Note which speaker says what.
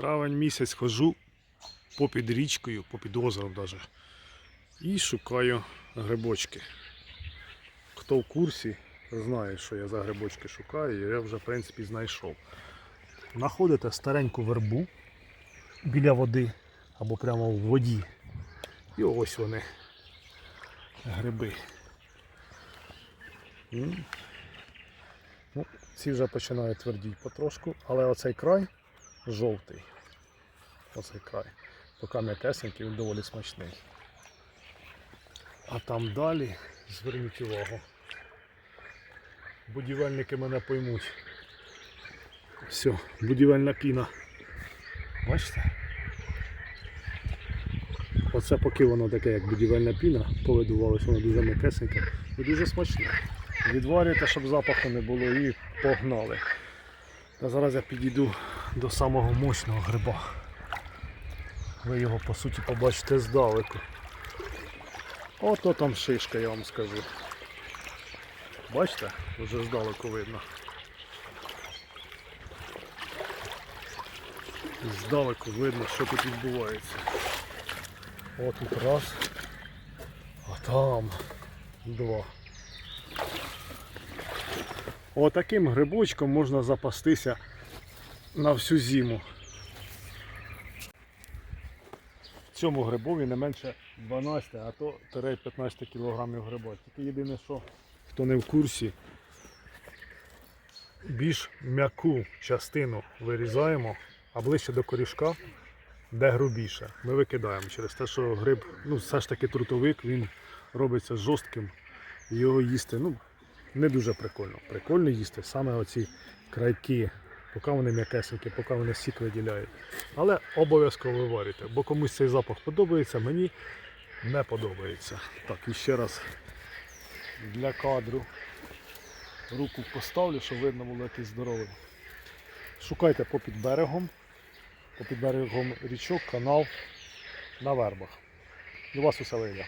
Speaker 1: Травень місяць хожу попід річкою, попід озером даже. І шукаю грибочки. Хто в курсі, знає, що я за грибочки шукаю, і я вже в принципі знайшов. Знаходите стареньку вербу біля води або прямо в воді. І ось вони. Гриби. Ну, ці вже починають твердіти потрошку, але оцей край жовтий. Оцей край. Поки м'якесенький, він доволі смачний. А там далі, зверніть увагу. Будівельники мене поймуть. Все, будівельна піна. Бачите? Оце поки воно таке, як будівельна піна, повидувалося, воно дуже м'якесеньке і дуже смачне. Відварюєте, щоб запаху не було і погнали. А зараз я підійду до самого мощного гриба. Ви його по суті побачите здалеку. Ото там шишка, я вам скажу. Бачите? Вже здалеку видно. Здалеку видно, що тут відбувається. О, тут раз. А там два. Отаким грибочком можна запастися на всю зиму. Цьому грибові не менше 12, а то 15 кг гриба. Тільки єдине, що хто не в курсі, більш м'яку частину вирізаємо, а ближче до корішка, де грубіше, ми викидаємо через те, що гриб, ну все ж таки трутовик, він робиться жорстким. Його їсти ну, не дуже прикольно. Прикольно їсти саме оці крайки, поки вони м'якесенькі, поки вони сік виділяють. Але обов'язково виварюйте, бо комусь цей запах подобається, мені не подобається. Так, і ще раз для кадру руку поставлю, щоб видно було якийсь здоровий. Шукайте попід берегом, попід берегом річок, канал на вербах. І у вас усе вийде.